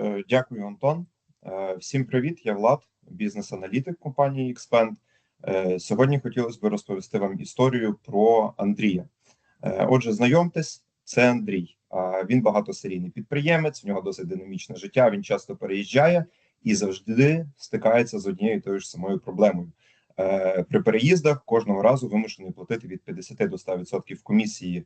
Е, Дякую, Антон. Е, Всім привіт, я Влад, бізнес-аналітик компанії Xpend. Е, Сьогодні хотілося б розповісти вам історію про Андрія. Отже, знайомтесь, це Андрій. Він багатосерійний підприємець, в нього досить динамічне життя. Він часто переїжджає і завжди стикається з однією тою ж самою проблемою. При переїздах кожного разу вимушений платити від 50 до 100% комісії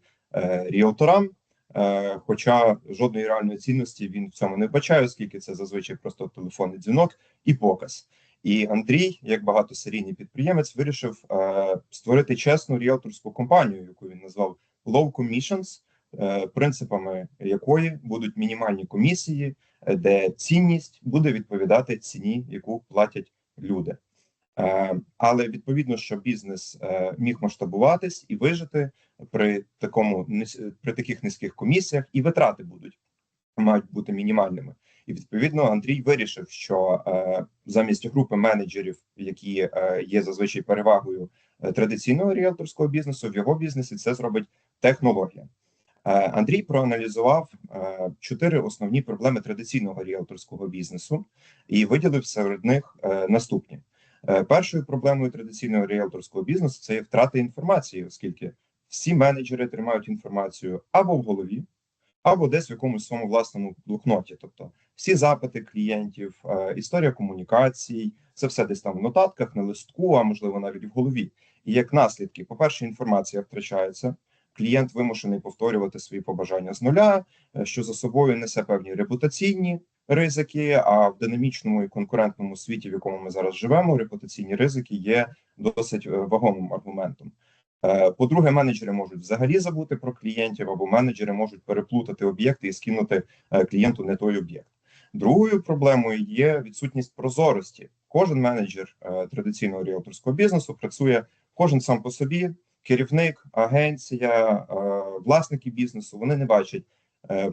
ріелторам. Е, Хоча жодної реальної цінності він в цьому не вбачає, оскільки це зазвичай просто телефонний дзвінок і показ. І Андрій, як багатосерійний підприємець, вирішив е, створити чесну ріелторську компанію, яку він назвав Low Commissions, е, принципами якої будуть мінімальні комісії, де цінність буде відповідати ціні, яку платять люди. Е, Але відповідно, щоб бізнес е, міг масштабуватись і вижити при такому низь- при таких низьких комісіях, і витрати будуть мають бути мінімальними. І відповідно Андрій вирішив, що е, замість групи менеджерів, які е, є зазвичай перевагою е, традиційного ріелторського бізнесу, в його бізнесі це зробить технологія. Е, Андрій проаналізував е, чотири основні проблеми традиційного ріелторського бізнесу і виділив серед них е, наступні. Е, Першою проблемою традиційного ріелторського бізнесу це є втрата інформації, оскільки всі менеджери тримають інформацію або в голові, або десь в якомусь своєму власному блокноті. Тобто всі запити клієнтів, е, історія комунікацій, це все десь там в нотатках, на листку, а можливо навіть в голові. І як наслідки, по-перше, інформація втрачається. Клієнт вимушений повторювати свої побажання з нуля, е, що за собою несе певні репутаційні ризики. А в динамічному і конкурентному світі, в якому ми зараз живемо, репутаційні ризики є досить е, вагомим аргументом. Е, По-друге, менеджери можуть взагалі забути про клієнтів, або менеджери можуть переплутати об'єкти і скинути е, клієнту не той об'єкт. Другою проблемою є відсутність прозорості. Кожен менеджер традиційного ріелторського бізнесу працює кожен сам по собі. Керівник, агенція, власники бізнесу вони не бачать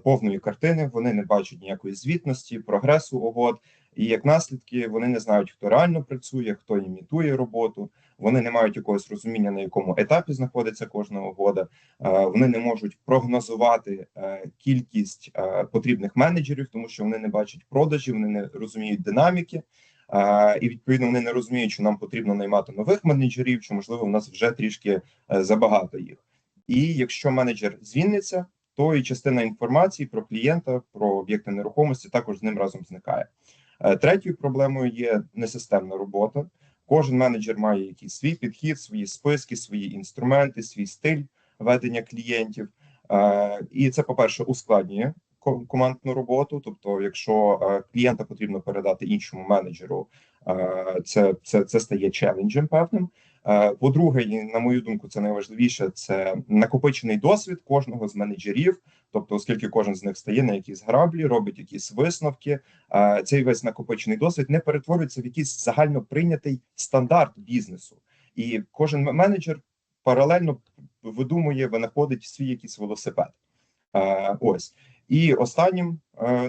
повної картини, вони не бачать ніякої звітності, прогресу угод. І як наслідки вони не знають, хто реально працює, хто імітує роботу. Вони не мають якогось розуміння, на якому етапі знаходиться кожна угода. Е, Вони не можуть прогнозувати е, кількість е, потрібних менеджерів, тому що вони не бачать продажів, вони не розуміють динаміки. Е, І відповідно вони не розуміють, що нам потрібно наймати нових менеджерів, чи можливо в нас вже трішки е, забагато їх. І якщо менеджер звільниться, то і частина інформації про клієнта, про об'єкти нерухомості також з ним разом зникає. Е, Третьою проблемою є несистемна робота. Кожен менеджер має якийсь свій підхід, свої списки, свої інструменти, свій стиль ведення клієнтів. Е, І це, по-перше, ускладнює командну роботу. Тобто, якщо е, клієнта потрібно передати іншому менеджеру, це, це, це стає челенджем певним. Е, По-друге, і на мою думку, це найважливіше це накопичений досвід кожного з менеджерів. Тобто, оскільки кожен з них стає на якісь граблі, робить якісь висновки, е, цей весь накопичений досвід не перетворюється в якийсь загально прийнятий стандарт бізнесу, і кожен менеджер паралельно видумує, винаходить свій якийсь велосипед. Е, Ось і останнім,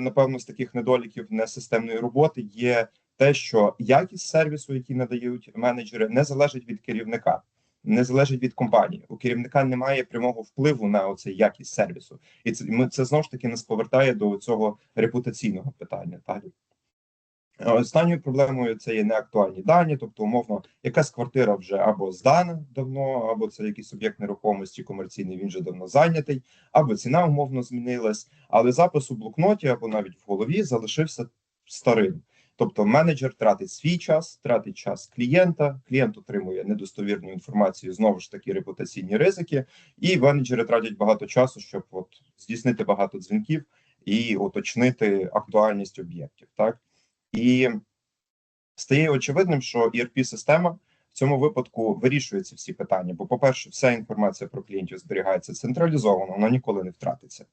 напевно, з таких недоліків несистемної роботи є те, що якість сервісу, який надають менеджери, не залежить від керівника, не залежить від компанії. У керівника немає прямого впливу на оцей якість сервісу, і це ми це знову ж таки нас повертає до цього репутаційного питання. Так останньою проблемою це є неактуальні дані, тобто умовно, якась квартира вже або здана давно, або це якийсь об'єкт нерухомості комерційний. Він вже давно зайнятий, або ціна умовно змінилась, але запис у блокноті або навіть в голові залишився старим. Тобто менеджер тратить свій час, тратить час клієнта. Клієнт отримує недостовірну інформацію, знову ж таки репутаційні ризики, і менеджери тратять багато часу, щоб от здійснити багато дзвінків і уточнити актуальність об'єктів. Так і стає очевидним, що erp система в цьому випадку вирішує ці всі питання. Бо, по-перше, вся інформація про клієнтів зберігається централізовано, вона ніколи не втратиться.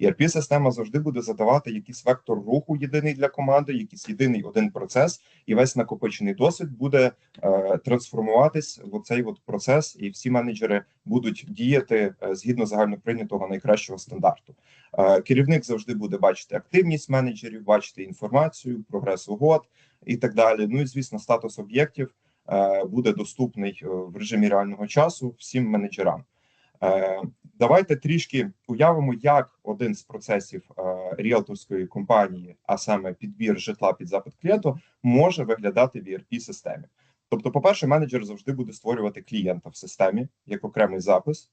erp система завжди буде задавати якийсь вектор руху єдиний для команди, якийсь єдиний один процес, і весь накопичений досвід буде е, трансформуватись в цей от процес, і всі менеджери будуть діяти е, згідно загальноприйнятого найкращого стандарту. Е, Керівник завжди буде бачити активність менеджерів, бачити інформацію, прогрес угод і так далі. Ну і звісно, статус об'єктів буде доступний е, в режимі реального часу всім менеджерам. Е, Давайте трішки уявимо, як один з процесів е, ріелторської компанії, а саме підбір житла під запит клієнту, може виглядати в erp системі. Тобто, по-перше, менеджер завжди буде створювати клієнта в системі як окремий запис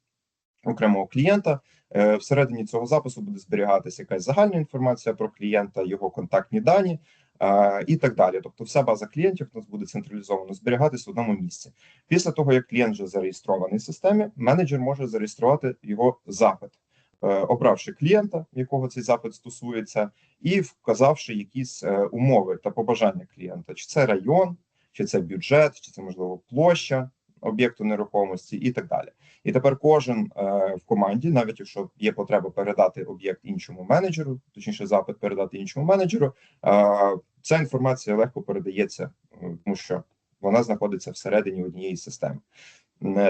окремого клієнта. Е, Всередині цього запису буде зберігатися якась загальна інформація про клієнта, його контактні дані е, і так далі. Тобто, вся база клієнтів у нас буде централізовано зберігатись в одному місці. Після того, як клієнт вже зареєстрований в системі, менеджер може зареєструвати його запит, е, обравши клієнта, якого цей запит стосується, і вказавши якісь е, умови та побажання клієнта, чи це район, чи це бюджет, чи це можливо площа об'єкту нерухомості, і так далі. І тепер кожен е, в команді, навіть якщо є потреба передати об'єкт іншому менеджеру, точніше запит передати іншому менеджеру, е, ця інформація легко передається, е, тому що вона знаходиться всередині однієї системи.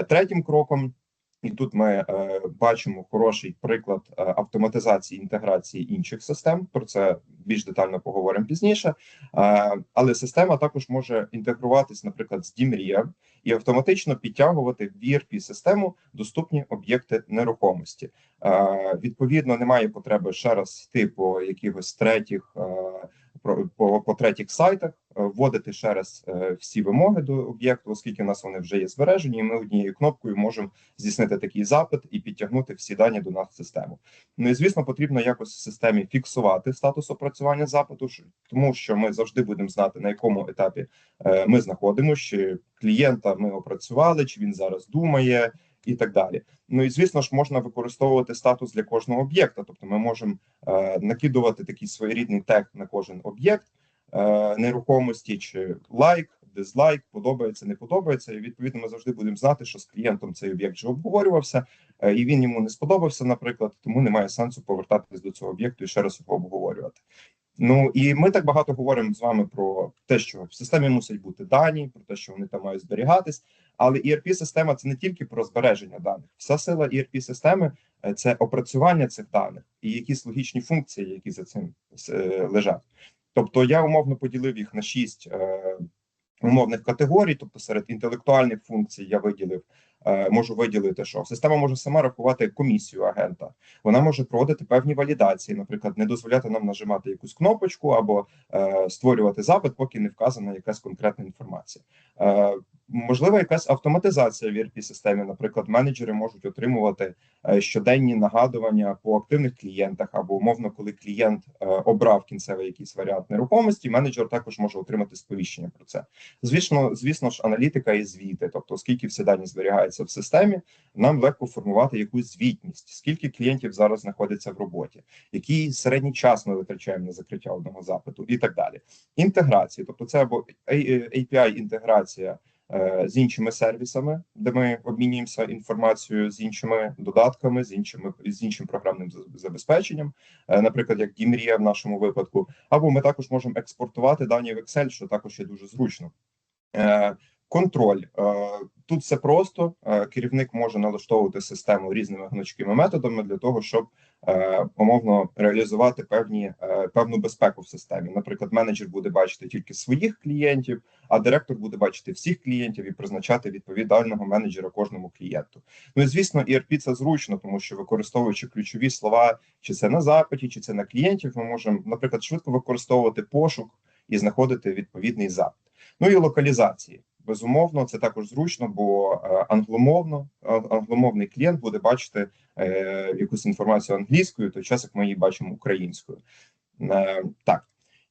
Третім кроком. І тут ми е, бачимо хороший приклад е, автоматизації інтеграції інших систем. Про це більш детально поговоримо пізніше. Е, але система також може інтегруватись, наприклад, з Дімрія і автоматично підтягувати в erp систему доступні об'єкти нерухомості. Е, відповідно, немає потреби ще раз йти по якихось третіх. Е, по, по третіх сайтах вводити ще раз е, всі вимоги до об'єкту, оскільки у нас вони вже є збережені, і ми однією кнопкою можемо здійснити такий запит і підтягнути всі дані до нас в систему. Ну і звісно, потрібно якось в системі фіксувати статус опрацювання запиту, тому що ми завжди будемо знати на якому етапі е, ми знаходимося, чи клієнта ми опрацювали, чи він зараз думає. І так далі. Ну і звісно ж можна використовувати статус для кожного об'єкта. Тобто, ми можемо е, накидувати такий своєрідний тег на кожен об'єкт нерухомості, чи лайк, дизлайк, подобається, не подобається. І відповідно ми завжди будемо знати, що з клієнтом цей об'єкт вже обговорювався, е, і він йому не сподобався, наприклад, тому немає сенсу повертатись до цього об'єкту і ще раз його обговорювати. Ну і ми так багато говоримо з вами про те, що в системі мусять бути дані, про те, що вони там мають зберігатись. Але erp система це не тільки про збереження даних. Вся сила erp системи е, це опрацювання цих даних і якісь логічні функції, які за цим е, лежать. Тобто я умовно поділив їх на шість е, умовних категорій. Тобто, серед інтелектуальних функцій я виділив, е, можу виділити, що система може сама рахувати комісію агента. Вона може проводити певні валідації, наприклад, не дозволяти нам нажимати якусь кнопочку або е, створювати запит, поки не вказана якась конкретна інформація. Е, Можливо, якась автоматизація в erp системі. Наприклад, менеджери можуть отримувати е, щоденні нагадування по активних клієнтах, або умовно, коли клієнт е, обрав кінцевий якийсь варіант нерухомості, менеджер також може отримати сповіщення про це. Звісно, звісно ж, аналітика і звіти, тобто, оскільки всі дані зберігаються в системі, нам легко формувати якусь звітність, скільки клієнтів зараз знаходиться в роботі, який середній час ми витрачаємо на закриття одного запиту, і так далі. Інтеграції, тобто, це або API інтеграція з іншими сервісами, де ми обмінюємося інформацією з іншими додатками, з іншими з іншим програмним забезпеченням, е, наприклад, як Дімрія в нашому випадку, або ми також можемо експортувати дані в Excel, що також є дуже зручно. Контроль Е, тут все просто. Е, Керівник може налаштовувати систему різними гнучкими методами для того, щоб е, умовно реалізувати певні певну безпеку в системі. Наприклад, менеджер буде бачити тільки своїх клієнтів, а директор буде бачити всіх клієнтів і призначати відповідального менеджера кожному клієнту. Ну і звісно, ERP це зручно, тому що використовуючи ключові слова, чи це на запиті, чи це на клієнтів, ми можемо, наприклад, швидко використовувати пошук і знаходити відповідний запит. Ну і локалізації. Безумовно, це також зручно, бо е, англомовно англомовний клієнт буде бачити е, якусь інформацію англійською, той час як ми її бачимо українською. Е, так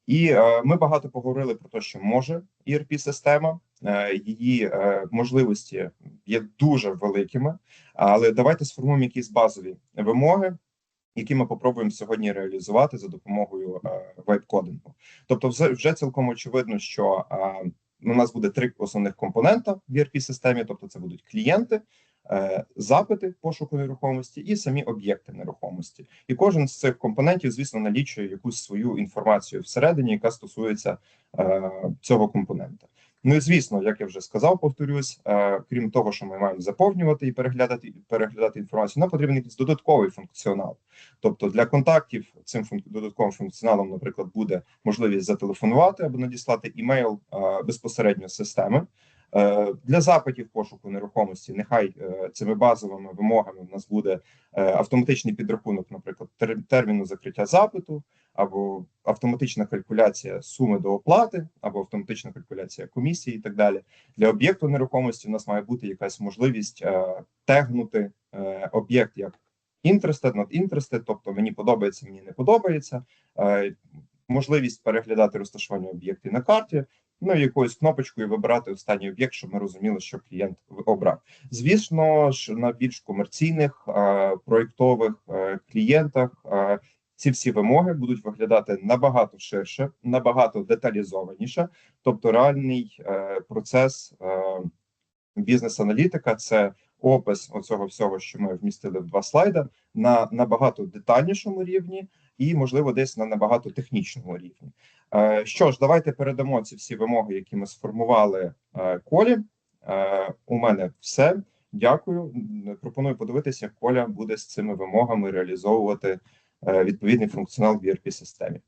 і е, ми багато поговорили про те, що може erp система е, її е, можливості є дуже великими. Але давайте сформуємо якісь базові вимоги, які ми попробуємо сьогодні реалізувати за допомогою е, вайп-кодингу. Тобто, вже, цілком очевидно, що е, у нас буде три основних компонента в erp системі тобто, це будуть клієнти. е, Запити пошуку нерухомості і самі об'єкти нерухомості, і кожен з цих компонентів, звісно, налічує якусь свою інформацію всередині, яка стосується е, цього компонента. Ну і звісно, як я вже сказав, повторюсь, е, крім того, що ми маємо заповнювати і переглядати переглядати інформацію, нам потрібен якийсь додатковий функціонал. Тобто для контактів цим функ- додатковим функціоналом, наприклад, буде можливість зателефонувати або надіслати імейл е, безпосередньо системи. Е, Для запитів пошуку нерухомості, нехай е, цими базовими вимогами в нас буде е, автоматичний підрахунок, наприклад, терміну закриття запиту, або автоматична калькуляція суми до оплати, або автоматична калькуляція комісії, і так далі. Для об'єкту нерухомості в нас має бути якась можливість тегнути об'єкт як interested, not interested, тобто мені подобається, мені не подобається. Можливість переглядати розташування об'єктів на карті, ну якоюсь кнопочкою вибирати останній об'єкт, щоб ми розуміли, що клієнт обрав. Звісно ж, на більш комерційних е, проєктових е, клієнтах е, ці всі вимоги будуть виглядати набагато ширше, набагато деталізованіше. Тобто, реальний е, процес е, бізнес-аналітика це опис оцього всього, що ми вмістили в два слайда, на набагато детальнішому рівні, і можливо десь на набагато технічному рівні. Е, Що ж, давайте передамо ці всі вимоги, які ми сформували е, колі. Е, У мене все. Дякую. Пропоную подивитися, як Коля буде з цими вимогами реалізовувати відповідний функціонал в ERP системі.